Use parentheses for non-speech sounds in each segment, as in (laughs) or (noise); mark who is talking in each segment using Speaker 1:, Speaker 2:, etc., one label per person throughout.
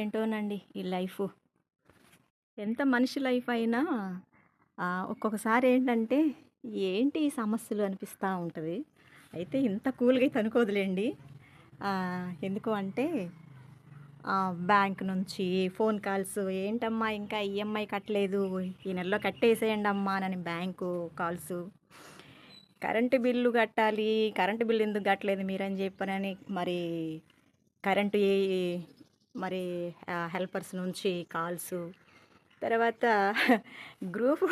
Speaker 1: ఏంటోనండి ఈ లైఫ్. ఎంత మనిషి లైఫ్ అయినా ఒక్కొక్కసారి ఏంటంటే, ఏంటి ఈ సమస్యలు అనిపిస్తూ ఉంటుంది అయితే ఇంత కూల్‌గా అయితే అనుకోదులేండి ఎందుకు అంటే బ్యాంక్ నుంచి ఫోన్ కాల్స్ ఏంటమ్మా ఇంకా ఈఎంఐ కట్టలేదు. ఈ నెలలో కట్టేసేయండి అమ్మా అని బ్యాంకు కాల్స్ కరెంటు బిల్లు కట్టాలి. కరెంటు బిల్లు ఎందుకు కట్టలేదు మీరని చెప్పనని మరి కరెంటు ఏ మరి హెల్పర్స్ నుంచి కాల్స్ తర్వాత (laughs) గ్రూప్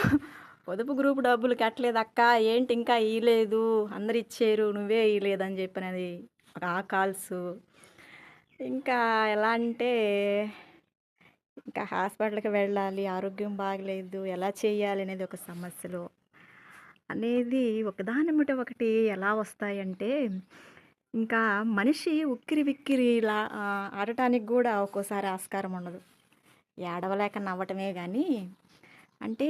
Speaker 1: పొదుపు గ్రూప్ డబ్బులు కట్టలేదు అక్క ఏంటి ఇంకా ఇవ్వలేదు అందరు ఇచ్చారు. నువ్వే ఇవ్వలేదని చెప్పినది ఆ కాల్స్ ఇంకా ఎలా అంటే ఇంకా హాస్పిటల్‌కి వెళ్ళాలి. ఆరోగ్యం బాగలేదు. ఎలా చేయాలి అనేది ఒక సమస్యలు. అనేది ఒకదాని ఒకటి ఎలా వస్తాయంటే, ఇంకా మనిషి ఉక్కిరి విక్కిరిలా ఆడటానికి కూడా ఒక్కోసారి ఆస్కారం ఉండదు. ఏడవలేక నవ్వటమే కానీ అంటే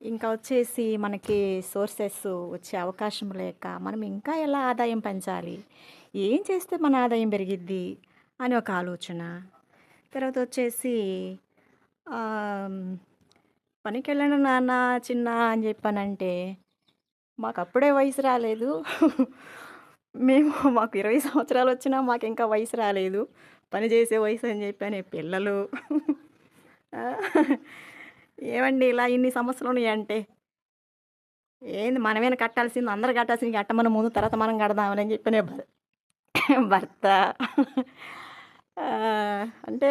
Speaker 1: ఇంకా వచ్చేసి మనకి సోర్సెస్ వచ్చే అవకాశం లేక, మనం ఇంకా ఎలా ఆదాయం పెంచాలి? ఏం చేస్తే మన ఆదాయం పెరిగిద్ది? అని ఒక ఆలోచన. తర్వాత వచ్చేసి పనికి వెళ్ళను నాన్న, చిన్నా అని చెప్పానంటే మాకు అప్పుడే వయసు రాలేదు. మేము (laughs) మాకు ఇరవై సంవత్సరాలు వచ్చినా మాకు ఇంకా వయసు రాలేదు. పని చేసే వయసు అని చెప్పని పిల్లలు. (laughs) ఏమండి ఇలా ఇన్ని సమస్యలున్నాయంటే? ఏంది మనమేనా కట్టాల్సింది? అందరు కట్టాల్సింది కట్టమను ముందు తర్వాత మనం కడదామని అని చెప్పనే భర్త. అంటే అంటే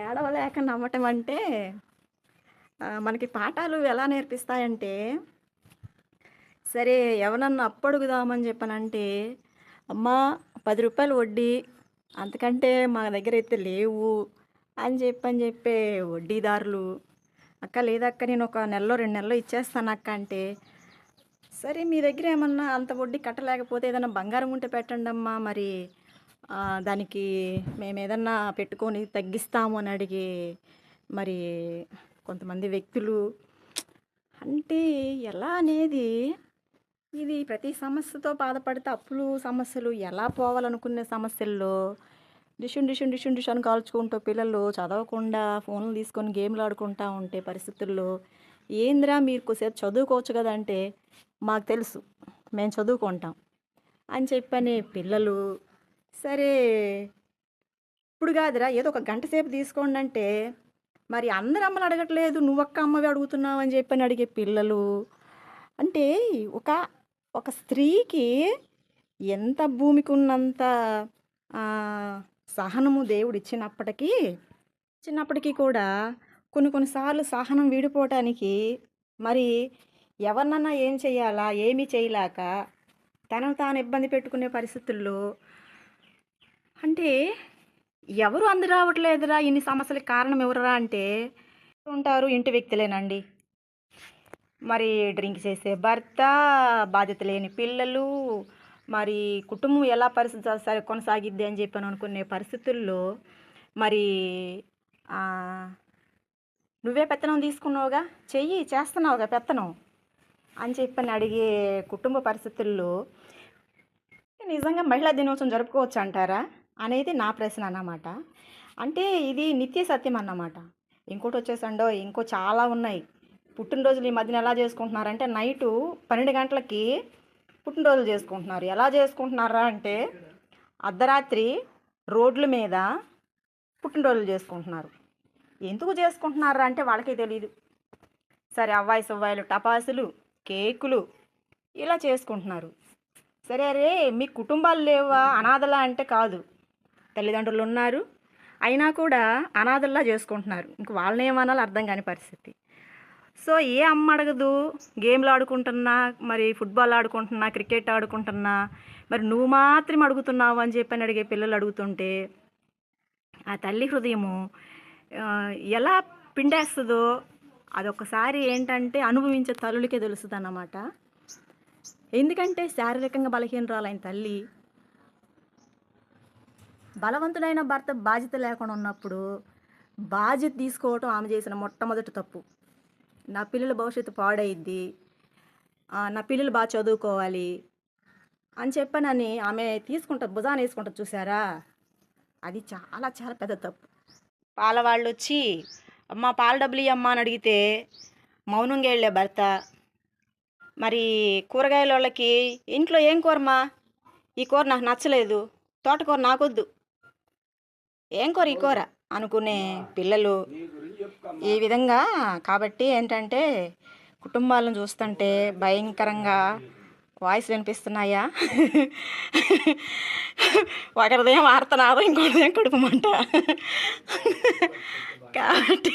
Speaker 1: ఏడవలేక నమ్మటం అంటే మనకి పాఠాలు ఎలా నేర్పిస్తాయంటే, సరే ఎవరన్నా అప్పడుగుదామని చెప్పనంటే, అమ్మా పది రూపాయలు వడ్డీ అంతకంటే మా దగ్గర అయితే లేవు అని చెప్పని చెప్పే వడ్డీదారులు. అక్క లేదక్క నేను ఒక నెలలో, రెండు నెలలో ఇచ్చేస్తాను అక్క అంటే, సరే మీ దగ్గర ఏమన్నా అంత వడ్డీ కట్టలేకపోతే ఏదైనా బంగారం ఉంటే పెట్టండమ్మా మరి దానికి మేము ఏదన్నా పెట్టుకొని తగ్గిస్తాము అని అడిగే మరి కొంతమంది వ్యక్తులు. అంటే ఎలా అనేది ఇది ప్రతి సమస్యతో బాధపడితే అప్పులు సమస్యలు ఎలా పోవాలనుకునే సమస్యల్లో డిషుం డిషుం డిషుం డిష్ అని కాల్చుకుంటూ పిల్లలు చదవకుండా ఫోన్లు తీసుకొని గేమ్‌లు ఆడుకుంటా ఉంటే పరిస్థితుల్లో, ఏందిరా మీరు కొద్దిసేపు చదువుకోవచ్చు కదా! అంటే, మాకు తెలుసు. మేము చదువుకుంటాం. అని చెప్పని పిల్లలు. సరే ఇప్పుడు కాదురా ఏదో ఒక గంట సేపు తీసుకోండంటే, మరి అందరు అమ్మలు అడగట్లేదు. నువ్వొక్క అమ్మవి అడుగుతున్నావు అని చెప్పని అడిగే పిల్లలు. అంటే ఒక, ఒక స్త్రీకి ఎంత భూమికి ఉన్నంత సహనము దేవుడు ఇచ్చినప్పటికీ చిన్నప్పటికీ కూడా కొన్ని కొన్ని సార్లు సహనం వీడిపోవటానికి మరి ఎవరినన్నా ఏం చేయాలా? ఏమీ చేయలేక తనను తాను ఇబ్బంది పెట్టుకునే పరిస్థితుల్లో అంటే ఎవరు అందరావట్లేదురా ఇన్ని సమస్యలకు కారణం ఎవరురా అంటే ఉంటారు ఇంటి వ్యక్తులేనండి. మరి డ్రింక్ చేసే భర్త, బాధ్యత లేని పిల్లలు, మరి కుటుంబం ఎలా పరిస్థితి కొనసాగిద్ది అని చెప్పి అనుకునే పరిస్థితుల్లో మరి నువ్వే పెత్తనం తీసుకున్నావుగా చెయ్యి చేస్తున్నావుగా పెత్తనం. అని చెప్పని అడిగే కుటుంబ పరిస్థితుల్లో నిజంగా మహిళా దినోత్సవం జరుపుకోవచ్చు అంటారా అనేది నా ప్రశ్న అన్నమాట. అంటే ఇది నిత్య సత్యం అన్నమాట. ఇంకోటి వచ్చేసండో ఇంకో చాలా ఉన్నాయి. పుట్టినరోజులు ఈ మధ్యన ఎలా చేసుకుంటున్నారంటే నైటు 12 గంటలకి పుట్టినరోజులు చేసుకుంటున్నారు. ఎలా చేసుకుంటున్నార్రా అంటే అర్ధరాత్రి రోడ్ల మీద పుట్టినరోజులు చేసుకుంటున్నారు. ఎందుకు చేసుకుంటున్నార్రా అంటే వాళ్ళకే తెలియదు సరే అవ్వాయి సవ్వాయిలు టపాసులు, కేకులు ఇలా చేసుకుంటున్నారు. సరే అరే మీ కుటుంబాలు లేవా? అనాథలా అంటే కాదు. తల్లిదండ్రులు ఉన్నారు అయినా కూడా అనాథల్లా చేసుకుంటున్నారు. ఇంక వాళ్ళనేమనాలో అర్థం కాని పరిస్థితి. సో ఏ అమ్మ అడగదు గేమ్‌లు ఆడుకుంటున్నా, మరి ఫుట్‌బాల్ ఆడుకుంటున్నా, క్రికెట్ ఆడుకుంటున్నా, మరి నువ్వు మాత్రం అడుగుతున్నావు అని చెప్పని అడిగే పిల్లలు అడుగుతుంటే, ఆ తల్లి హృదయము ఎలా పిండేస్తుందో అదొక్కసారి ఏంటంటే అనుభవించే తల్లులకే అన్నమాట ఎందుకంటే శారీరకంగా బలహీనరాలైన తల్లి బలవంతుడైన భర్త బాధ్యత లేకుండా ఉన్నప్పుడు, బాధ్యత తీసుకోవటం ఆమె చేసిన మొట్టమొదటి తప్పు. నా పిల్లల భవిష్యత్తు పాడైద్ది. నా పిల్లలు బాగా చదువుకోవాలి. అని చెప్పనని ఆమె తీసుకుంటది భుజాన ఏసుకుంటది చూసారా? అది చాలా చాలా పెద్ద తప్పు పాల వాళ్ళు వచ్చి అమ్మ పాల డబ్బులు ఇయ్యమ్మా అని అడిగితే మౌనంగా వెళ్ళే భర్త మరి కూరగాయల వాళ్ళకి ఇంట్లో ఏం కూరమ్మా ఈ కూర నాకు నచ్చలేదు తోటకూర నాకొద్దు ఏం కూర ఈ కూర అనుకునే పిల్లలు ఈ విధంగా కాబట్టి ఏంటంటే కుటుంబాలను చూస్తుంటే భయంకరంగా వాయిస్ వినిపిస్తున్నాయా? ఒకరిదేం ఆడుతున్నారు ఇంకొకరిదేం కుడుపుమంట కాబట్టి